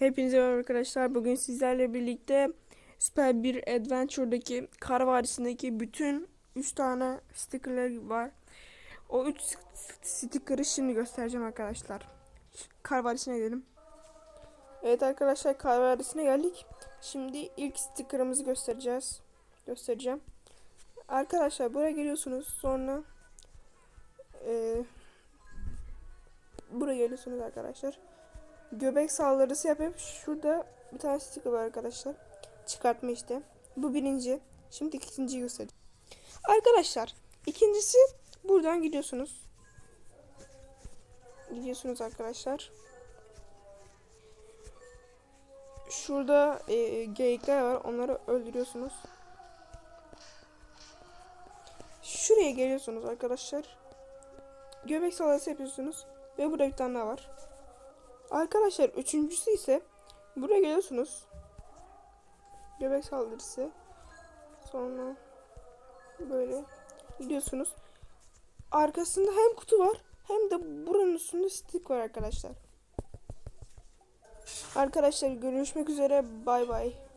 Hepinize merhaba arkadaşlar. Bugün sizlerle birlikte Super bir Adventure'daki kar vadisindeki bütün 3 tane stickerler var. O 3 sticker'ı şimdi göstereceğim arkadaşlar. Kar vadisine gidelim. Evet arkadaşlar kar vadisine geldik. Şimdi ilk sticker'ımızı göstereceğiz. Göstereceğim. Arkadaşlar buraya geliyorsunuz. Sonra eee buraya geliyorsunuz arkadaşlar göbek saldırısı yapıp şurada bir tane sticker var arkadaşlar. Çıkartma işte. Bu birinci. Şimdi ikinciyi göstereyim. Arkadaşlar ikincisi buradan gidiyorsunuz. Gidiyorsunuz arkadaşlar. Şurada e, geyikler var. Onları öldürüyorsunuz. Şuraya geliyorsunuz arkadaşlar. Göbek saldırısı yapıyorsunuz. Ve burada bir tane daha var. Arkadaşlar üçüncüsü ise buraya geliyorsunuz. Göbek saldırısı. Sonra böyle gidiyorsunuz. Arkasında hem kutu var hem de buranın üstünde stick var arkadaşlar. Arkadaşlar görüşmek üzere. Bay bay.